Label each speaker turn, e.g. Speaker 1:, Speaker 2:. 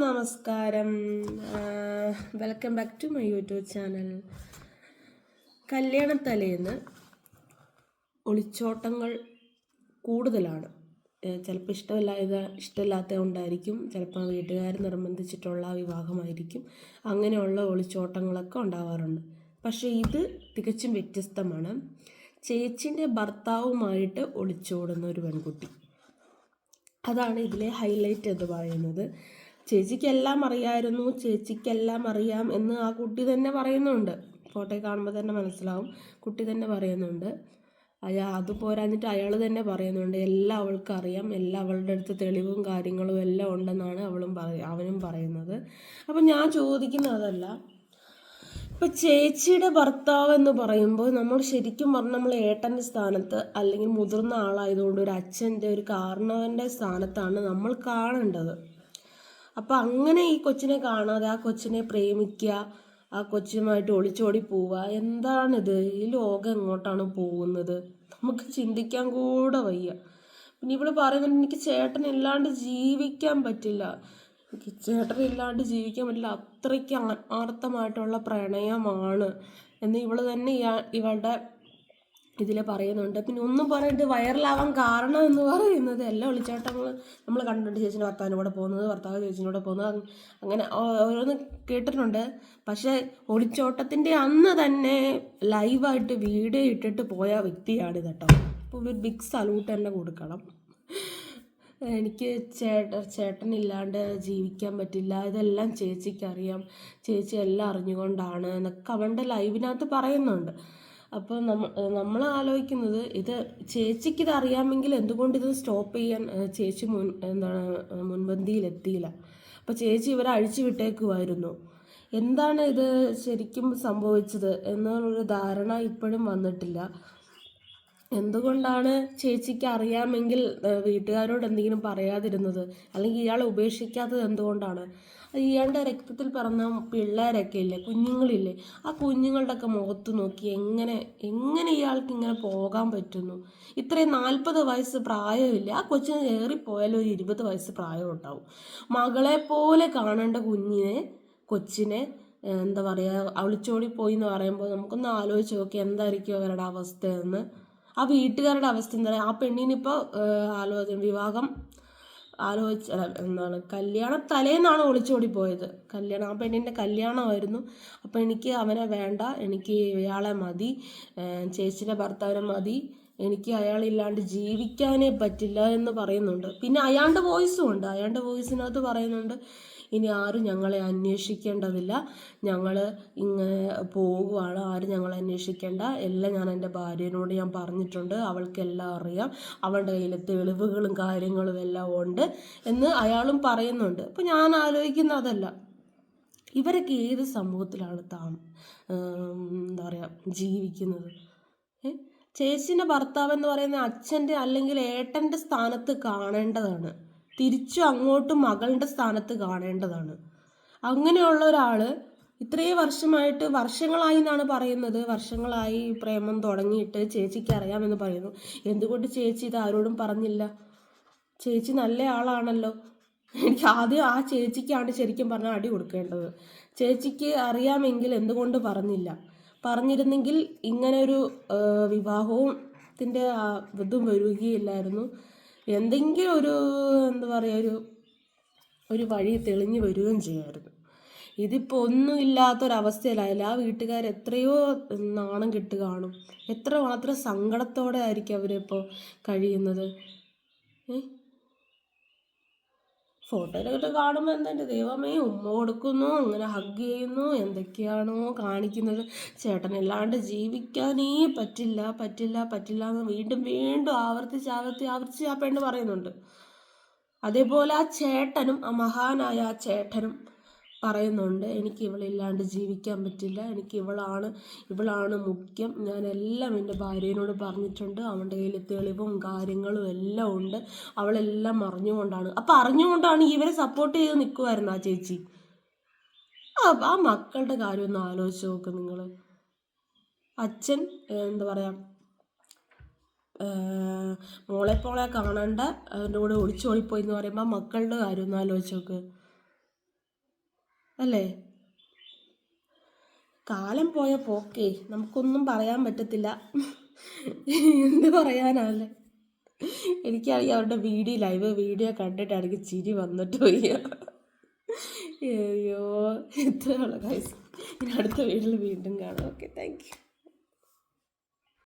Speaker 1: നമസ്കാരം. Welcome back to my YouTube channel കല്യാണത്തലേന്ന് ഒളിച്ചോട്ടങ്ങൾ കൂടുതലാണ്. ചിലപ്പോൾ ഇഷ്ടമില്ലാത്ത ഇഷ്ടമില്ലാത്ത കൊണ്ടായിരിക്കും ചിലപ്പോൾ വീട്ടുകാർ നിർബന്ധിച്ചിട്ടുള്ള വിവാഹമായിരിക്കും അങ്ങനെയുള്ള ഒളിച്ചോട്ടങ്ങളൊക്കെ ഉണ്ടാവാറുണ്ട്. പക്ഷേ ഇത് തികച്ചും വ്യത്യസ്തമാണ്. ചേച്ചിന്റെ ഭർത്താവുമായിട്ട് ഒളിച്ചോടുന്ന ഒരു പെൺകുട്ടി. അതാണ് ഇതിലെ ഹൈലൈറ്റ് എന്ന് പറയുന്നത്. ചേച്ചിക്കെല്ലാം അറിയായിരുന്നു ചേച്ചിക്കെല്ലാം അറിയാം എന്ന് ആ കുട്ടി തന്നെ പറയുന്നുണ്ട്. ഫോട്ടോ കാണുമ്പോൾ തന്നെ മനസ്സിലാവും. കുട്ടി തന്നെ പറയുന്നുണ്ട്. അയാ അത് പോരാഞ്ഞിട്ട് അയാൾ തന്നെ പറയുന്നുണ്ട്. എല്ലാം അവൾക്ക് അറിയാം. എല്ലാം അവളുടെ അടുത്ത് തെളിവും കാര്യങ്ങളും എല്ലാം ഉണ്ടെന്നാണ് അവളും പറയ അവനും പറയുന്നത്. അപ്പം ഞാൻ ചോദിക്കുന്നത് അതല്ല. ഇപ്പം ചേച്ചിയുടെ ഭർത്താവ് എന്ന് പറയുമ്പോൾ നമ്മൾ ശരിക്കും പറഞ്ഞാൽ നമ്മൾ ഏട്ടന്റെ സ്ഥാനത്ത് അല്ലെങ്കിൽ മുതിർന്ന ആളായതുകൊണ്ട് ഒരു അച്ഛന്റെ ഒരു കാരണവന്റെ സ്ഥാനത്താണ് നമ്മൾ കാണേണ്ടത്. അപ്പം അങ്ങനെ ഈ കൊച്ചിനെ കാണാതെ ആ കൊച്ചിനെ പ്രേമിക്കുക ആ കൊച്ചുമായിട്ട് ഒളിച്ചോടി പോവുക എന്താണിത്? ഈ ലോകം എങ്ങോട്ടാണ് പോകുന്നത്? നമുക്ക് ചിന്തിക്കാൻ കൂടെ വയ്യ. പിന്നെ ഇവൾ പറയുന്നത് എനിക്ക് ചേട്ടൻ ചേട്ടനില്ലാണ്ട് ജീവിക്കാൻ പറ്റില്ല. എനിക്ക് ചേട്ടൻ ചേട്ടനില്ലാണ്ട് ജീവിക്കാൻ പറ്റില്ല. അത്രയ്ക്ക് ആത്മാർത്ഥമായിട്ടുള്ള പ്രണയമാണ്. എന്ന് ഇവൾ തന്നെ ഇയാ- ഇവളുടെ ഇതിൽ പറയുന്നുണ്ട്. പിന്നെ ഒന്നും പറഞ്ഞിട്ട് വൈറലാവാൻ കാരണം എന്ന് പറയുന്നത് എല്ലാ ഒളിച്ചാട്ടങ്ങൾ നമ്മൾ കണ്ടിട്ടുണ്ട്. ചേച്ചിന്റെ ഭർത്താവിന്റെ കൂടെ പോകുന്നത് ഭർത്താവ് ചേച്ചിന്റെ കൂടെ പോകുന്നത് അങ്ങനെ ഓരോന്ന് കേട്ടിട്ടുണ്ട്. പക്ഷേ ഒളിച്ചോട്ടത്തിന്റെ അന്ന് തന്നെ ലൈവായിട്ട് വീഡിയോ ഇട്ടിട്ട് പോയ വ്യക്തിയാണ് കേട്ടോ അപ്പോൾ ഒരു ബിഗ് സല്യൂട്ട് തന്നെ കൊടുക്കണം. എനിക്ക് ചേട്ട ചേട്ടനില്ലാണ്ട് ജീവിക്കാൻ പറ്റില്ല. ഇതെല്ലാം ചേച്ചിക്കറിയാം. ചേച്ചി എല്ലാം അറിഞ്ഞുകൊണ്ടാണ് എന്നൊക്കെ അവന്റെ ലൈവിനകത്ത് പറയുന്നുണ്ട്. അപ്പോൾ നമ്മ നമ്മൾ ആലോചിക്കുന്നത് ഇത് ചേച്ചിക്ക് ഇത് അറിയാമെങ്കിൽ എന്തുകൊണ്ട് ഇത് സ്റ്റോപ്പ് ചെയ്യാൻ ചേച്ചി മുൻ എന്താണ് മുൻപന്തിയിൽ എത്തിയില്ല അപ്പോൾ ചേച്ചി ഇവരെ അഴിച്ചു വിട്ടേക്കുമായിരുന്നു എന്താണ് ഇത് ശരിക്കും സംഭവിച്ചത് എന്നുള്ളൊരു ധാരണ ഇപ്പോഴും വന്നിട്ടില്ല. എന്തുകൊണ്ടാണ് ചേച്ചിക്ക് അറിയാമെങ്കിൽ വീട്ടുകാരോട് എന്തെങ്കിലും പറയാതിരുന്നത്? അല്ലെങ്കിൽ ഇയാളെ ഉപേക്ഷിക്കാത്തത് എന്തുകൊണ്ടാണ്? ഇയാളുടെ രക്തത്തിൽ പിറന്ന പിള്ളേരൊക്കെ ഇല്ലേ കുഞ്ഞുങ്ങളില്ലേ ആ കുഞ്ഞുങ്ങളുടെ ഒക്കെ മുഖത്ത് നോക്കി എങ്ങനെ എങ്ങനെ ഇയാൾക്ക് ഇങ്ങനെ പോകാൻ പറ്റുന്നു? ഇത്രയും നാൽപ്പത് വയസ്സ് പ്രായമില്ല ആ കൊച്ചിന് ഏറിപ്പോയാലും ഒരു ഇരുപത് വയസ്സ് പ്രായം ഉണ്ടാവും മകളെ പോലെ കാണേണ്ട കുഞ്ഞിനെ കൊച്ചിനെ എന്താ പറയുക അളിച്ചോടി പോയി എന്ന് പറയുമ്പോൾ നമുക്കൊന്ന് ആലോചിച്ച് നോക്കി എന്തായിരിക്കും അവരുടെ അവസ്ഥയെന്ന്. ആ വീട്ടുകാരുടെ അവസ്ഥ എന്താ പറയുക ആ പെണ്ണിനിപ്പോൾ ആലോചന വിവാഹം ആലോചിച്ച എന്താണ്? കല്യാണ തലേന്നാണ് ഒളിച്ചോടി പോയത് കല്യാണം ആ പെണ്ണിന്റെ കല്യാണമായിരുന്നു. അപ്പോൾ എനിക്ക് അവനെ വേണ്ട എനിക്ക് ഇയാളെ മതി ചേച്ചിയുടെ ഭർത്താവിനെ മതി എനിക്ക് അയാൾ അയാളില്ലാണ്ട് ജീവിക്കാനേ പറ്റില്ല എന്ന് പറയുന്നുണ്ട്. പിന്നെ അയാളുടെ വോയിസും ഉണ്ട്. അയാളുടെ വോയിസിനകത്ത് പറയുന്നുണ്ട് ഇനി ആരും ഞങ്ങളെ അന്വേഷിക്കേണ്ടതില്ല. ഞങ്ങൾ ഇങ്ങനെ പോകുവാണ് ആരും ഞങ്ങളെ അന്വേഷിക്കേണ്ട. എല്ലാം ഞാൻ എന്റെ ഭാര്യനോട് ഞാൻ പറഞ്ഞിട്ടുണ്ട്. അവൾക്കെല്ലാം അറിയാം. അവളുടെ കയ്യിൽ തെളിവുകളും കാര്യങ്ങളും എല്ലാം ഉണ്ട് എന്ന് അയാളും പറയുന്നുണ്ട്. അപ്പോൾ ഞാൻ ആലോചിക്കുന്ന അതല്ല. ഇവരൊക്കെ ഏത് സമൂഹത്തിലാണ് താം എന്താ പറയുക ജീവിക്കുന്നത്? ചേച്ചിന്റെ ഭർത്താവ് എന്ന് പറയുന്ന അച്ഛന്റെ അല്ലെങ്കിൽ ഏട്ടന്റെ സ്ഥാനത്ത് കാണേണ്ടതാണ്. തിരിച്ചു അങ്ങോട്ട് മകളുടെ സ്ഥാനത്ത് കാണേണ്ടതാണ്. അങ്ങനെയുള്ള ഒരാൾ ഇത്രയും വർഷമായിട്ട് വർഷങ്ങളായി എന്നാണ് പറയുന്നത്. വർഷങ്ങളായി പ്രേമം തുടങ്ങിയിട്ട് ചേച്ചിക്ക് അറിയാമെന്ന് പറയുന്നു. എന്തുകൊണ്ട് ചേച്ചി ഇത് ആരോടും പറഞ്ഞില്ല? ചേച്ചി നല്ല ആളാണല്ലോ. എനിക്ക് ആദ്യം ആ ചേച്ചിക്കാണ് ശരിക്കും പറഞ്ഞാൽ അടി കൊടുക്കേണ്ടത്. ചേച്ചിക്ക് അറിയാമെങ്കിൽ എന്തുകൊണ്ട് പറഞ്ഞില്ല? പറഞ്ഞിരുന്നെങ്കിൽ ഇങ്ങനൊരു വിവാഹവും ത്തിന്റെ ഇതും വരികയില്ലായിരുന്നു. എന്തെങ്കിലും ഒരു എന്താ പറയുക ഒരു ഒരു വഴി തെളിഞ്ഞു വരികയും ചെയ്യുമായിരുന്നു ഇതിപ്പോൾ ഒന്നും ഇല്ലാത്തൊരവസ്ഥയിലായാലും ആ വീട്ടുകാർ എത്രയോ നാണം കെട്ട് കാണും. എത്ര മാത്രം സങ്കടത്തോടെ ആയിരിക്കും അവരിപ്പോൾ കഴിയുന്നത്? ഫോട്ടോയിലൊക്കെ കാണുമ്പോൾ എന്താ ദൈവമേ ഉമ്മ കൊടുക്കുന്നു അങ്ങനെ ഹഗ് ചെയ്യുന്നു എന്തൊക്കെയാണോ കാണിക്കുന്നത്. ചേട്ടനില്ലാണ്ട് ജീവിക്കാനേ പറ്റില്ല പറ്റില്ല പറ്റില്ല എന്ന് വീണ്ടും വീണ്ടും ആവർത്തിച്ച് ആവർത്തി ആവർത്തിച്ച് ആ പെണ്ണ് പറയുന്നുണ്ട്. അതേപോലെ ആ ചേട്ടനും ആ മഹാനായ ആ ചേട്ടനും പറയുന്നുണ്ട് എനിക്ക് ഇവളില്ലാണ്ട് ജീവിക്കാൻ പറ്റില്ല. എനിക്ക് ഇവളാണ് ഇവളാണ് മുഖ്യം. ഞാനെല്ലാം എന്റെ ഭാര്യയോട് പറഞ്ഞിട്ടുണ്ട്. അവളുടെ കയ്യിൽ തെളിവും കാര്യങ്ങളും എല്ലാം ഉണ്ട്. അവളെല്ലാം അറിഞ്ഞുകൊണ്ടാണ്. അപ്പം അറിഞ്ഞുകൊണ്ടാണ് ഇവരെ സപ്പോർട്ട് ചെയ്ത് നിൽക്കുമായിരുന്നു ആ ചേച്ചി? ആ മക്കളുടെ കാര്യം ഒന്ന് ആലോചിച്ച് നോക്ക് നിങ്ങൾ അച്ഛൻ എന്താ പറയുക മോളെ കാണണ്ട അതിന്റെ കൂടെ ഒളിച്ചോടിപ്പോയി എന്ന് പറയുമ്പോൾ മക്കളുടെ കാര്യം ഒന്ന് ആലോചിച്ച് നോക്ക്. അല്ലേ? കാലം പോയ പോക്കേ നമുക്കൊന്നും പറയാൻ പറ്റത്തില്ല. എന്ത് പറയാനല്ലേ എനിക്കറിയാം അവരുടെ വീഡിയോ ലൈവ് വീഡിയോ കണ്ടിട്ടാണെങ്കിൽ ചിരി വന്നിട്ട് വയ്യ അയ്യോ ഇത്രയുള്ള കാര്യം അടുത്ത വീട്ടിൽ വീണ്ടും കാണാം. Okay thank you